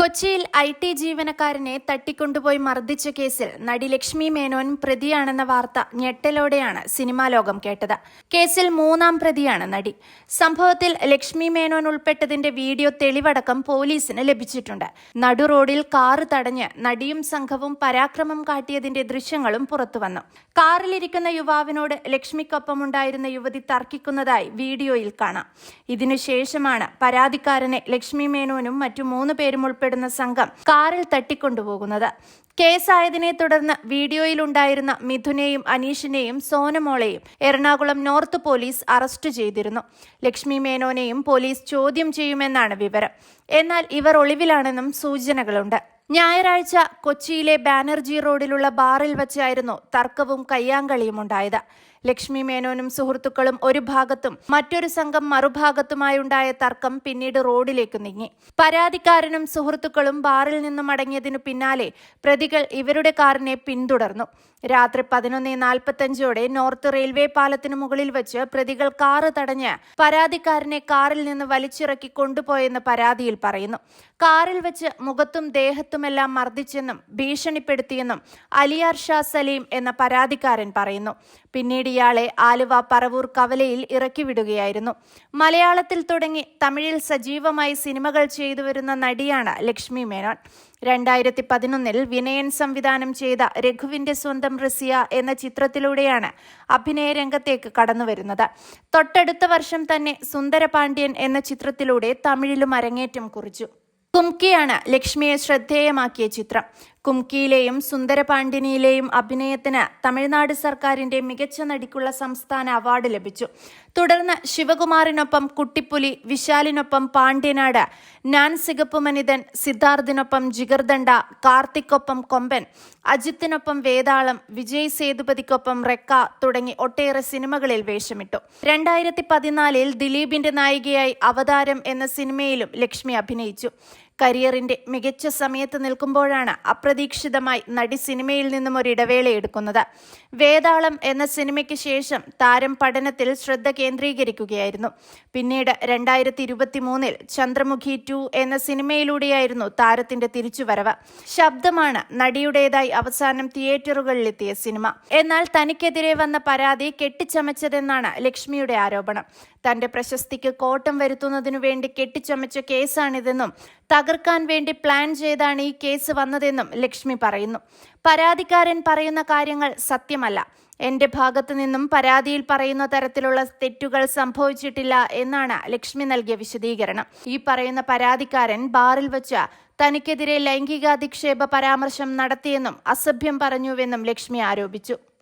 കൊച്ചിയിൽ I T ജീവനക്കാരനെ തട്ടിക്കൊണ്ടുപോയി മർദ്ദിച്ച കേസിൽ നടി ലക്ഷ്മി മേനോൻ പ്രതിയാണെന്ന വാർത്ത ഞെട്ടലോടെയാണ് സിനിമാ ലോകം കേട്ടത്. കേസിൽ മൂന്നാം പ്രതിയാണ് നടി. സംഭവത്തിൽ ലക്ഷ്മി മേനോൻ ഉൾപ്പെട്ടതിന്റെ വീഡിയോ തെളിവടക്കം പോലീസിന് ലഭിച്ചിട്ടുണ്ട്. നടു റോഡിൽ കാറ് തടഞ്ഞ് നടിയും സംഘവും പരാക്രമം കാട്ടിയതിന്റെ ദൃശ്യങ്ങളും പുറത്തുവന്നു. കാറിലിരിക്കുന്ന യുവാവിനോട് ലക്ഷ്മിക്കൊപ്പമുണ്ടായിരുന്ന യുവതി തർക്കിക്കുന്നതായി വീഡിയോയിൽ കാണാം. ഇതിനുശേഷമാണ് പരാതിക്കാരനെ ലക്ഷ്മി മേനോനും മറ്റു മൂന്ന് പേരും ഉൾപ്പെടുന്ന സംഘം കാറിൽ തട്ടിക്കൊണ്ടുപോകുന്നത്. കേസായതിനെ തുടർന്ന് വീഡിയോയിലുണ്ടായിരുന്ന മിഥുനെയും അനീഷിനെയും സോനമോളെയും എറണാകുളം നോർത്ത് പോലീസ് അറസ്റ്റ് ചെയ്തിരുന്നു. ലക്ഷ്മി മേനോനെയും പോലീസ് ചോദ്യം ചെയ്യുമെന്നാണ് വിവരം. എന്നാൽ ഇവർ ഒളിവിലാണെന്നും സൂചനകളുണ്ട്. ഞായറാഴ്ച കൊച്ചിയിലെ ബാനർജി റോഡിലുള്ള ബാറിൽ വച്ചായിരുന്നു തർക്കവും കയ്യാങ്കളിയും ഉണ്ടായത്. ലക്ഷ്മി മേനോനും സുഹൃത്തുക്കളും ഒരു ഭാഗത്തും മറ്റൊരു സംഘം മറുഭാഗത്തുമായുണ്ടായ തർക്കം പിന്നീട് റോഡിലേക്ക് നീങ്ങി. പരാതിക്കാരനും സുഹൃത്തുക്കളും ബാറിൽ നിന്നും മടങ്ങിയതിനു പിന്നാലെ പ്രതികൾ ഇവരുടെ കാറിനെ പിന്തുടർന്നു. രാത്രി പതിനൊന്ന് നാൽപ്പത്തഞ്ചോടെ നോർത്ത് റെയിൽവേ പാലത്തിന് മുകളിൽ വെച്ച് പ്രതികൾ കാറ് തടഞ്ഞ് പരാതിക്കാരനെ കാറിൽ നിന്ന് വലിച്ചിറക്കി കൊണ്ടുപോയെന്ന് പരാതിയിൽ പറയുന്നു. കാറിൽ വെച്ച് മുഖത്തും ദേഹത്തുമെല്ലാം മർദ്ദിച്ചെന്നും ഭീഷണിപ്പെടുത്തിയെന്നും അലിയാർ ഷാ സലീം എന്ന പരാതിക്കാരൻ പറയുന്നു. പിന്നീട് ഇയാളെ ആലുവ പറവൂർ കവലയിൽ ഇറക്കിവിടുകയായിരുന്നു. മലയാളത്തിൽ തുടങ്ങി തമിഴിൽ സജീവമായി സിനിമകൾ ചെയ്തു വരുന്ന നടിയാണ് ലക്ഷ്മി മേനോൻ. രണ്ടായിരത്തി പതിനൊന്നിൽ വിനയൻ സംവിധാനം ചെയ്ത രഘുവിന്റെ സ്വന്തം റസിയ എന്ന ചിത്രത്തിലൂടെയാണ് അഭിനയ രംഗത്തേക്ക് കടന്നുവരുന്നത്. തൊട്ടടുത്ത വർഷം തന്നെ സുന്ദരപാണ്ഡ്യൻ എന്ന ചിത്രത്തിലൂടെ തമിഴിലും അരങ്ങേറ്റം കുറിച്ചു. കുംകിയാണ് ലക്ഷ്മിയെ ശ്രദ്ധേയമാക്കിയ ചിത്രം. കുംകിയിലെയും സുന്ദരപാണ്ഡിനിയിലെയും അഭിനയത്തിന് തമിഴ്നാട് സർക്കാരിന്റെ മികച്ച നടിക്കുള്ള സംസ്ഥാന അവാർഡ് ലഭിച്ചു. തുടർന്ന് ശിവകുമാറിനൊപ്പം കുട്ടിപ്പുലി വിശാലിനൊപ്പം പാണ്ഡ്യനാട് നാൻ സിഗപ്പുമനിതൻ സിദ്ധാർത്ഥിനൊപ്പം ജിഗർദണ്ഡ കാർത്തിക്കൊപ്പം കൊമ്പൻ അജിത്തിനൊപ്പം വേതാളം വിജയ് സേതുപതിക്കൊപ്പം റെക്ക തുടങ്ങി ഒട്ടേറെ സിനിമകളിൽ വേഷമിട്ടു. രണ്ടായിരത്തി പതിനാലിൽ ദിലീപിന്റെ നായികയായി അവതാരം എന്ന സിനിമയിലും ലക്ഷ്മി അഭിനയിച്ചു. കരിയറിന്റെ മികച്ച സമയത്ത് നിൽക്കുമ്പോഴാണ് അപ്രതീക്ഷിതമായി നടി സിനിമയിൽ നിന്നും ഒരു ഇടവേള എടുക്കുന്നത്. വേതാളം എന്ന സിനിമയ്ക്ക് ശേഷം താരം പഠനത്തിൽ ശ്രദ്ധ കേന്ദ്രീകരിക്കുകയായിരുന്നു. പിന്നീട് രണ്ടായിരത്തി ഇരുപത്തി മൂന്നിൽ ചന്ദ്രമുഖി ടു എന്ന സിനിമയിലൂടെയായിരുന്നു താരത്തിന്റെ തിരിച്ചുവരവ്. ശബ്ദമാണ് നടിയുടേതായി അവസാനം തിയേറ്ററുകളിലെത്തിയ സിനിമ. എന്നാൽ തനിക്കെതിരെ വന്ന പരാതി കെട്ടിച്ചമച്ചതെന്നാണ് ലക്ഷ്മിയുടെ ആരോപണം. തന്റെ പ്രശസ്തിക്ക് കോട്ടം വരുത്തുന്നതിനു വേണ്ടി കെട്ടിച്ചമച്ച കേസാണിതെന്നും തകർക്കാൻ വേണ്ടി പ്ലാൻ ചെയ്താണ് ഈ കേസ് വന്നതെന്നും ലക്ഷ്മി പറയുന്നു. പരാതിക്കാരൻ പറയുന്ന കാര്യങ്ങൾ സത്യമല്ല. എന്റെ ഭാഗത്തു നിന്നും പരാതിയിൽ പറയുന്ന തരത്തിലുള്ള തെറ്റുകൾ സംഭവിച്ചിട്ടില്ല എന്നാണ് ലക്ഷ്മി നൽകിയ വിശദീകരണം. ഈ പറയുന്ന പരാതിക്കാരൻ ബാറിൽ വച്ച തനിക്കെതിരെ ലൈംഗികാധിക്ഷേപ പരാമർശം നടത്തിയെന്നും അസഭ്യം പറഞ്ഞുവെന്നും ലക്ഷ്മി ആരോപിച്ചു.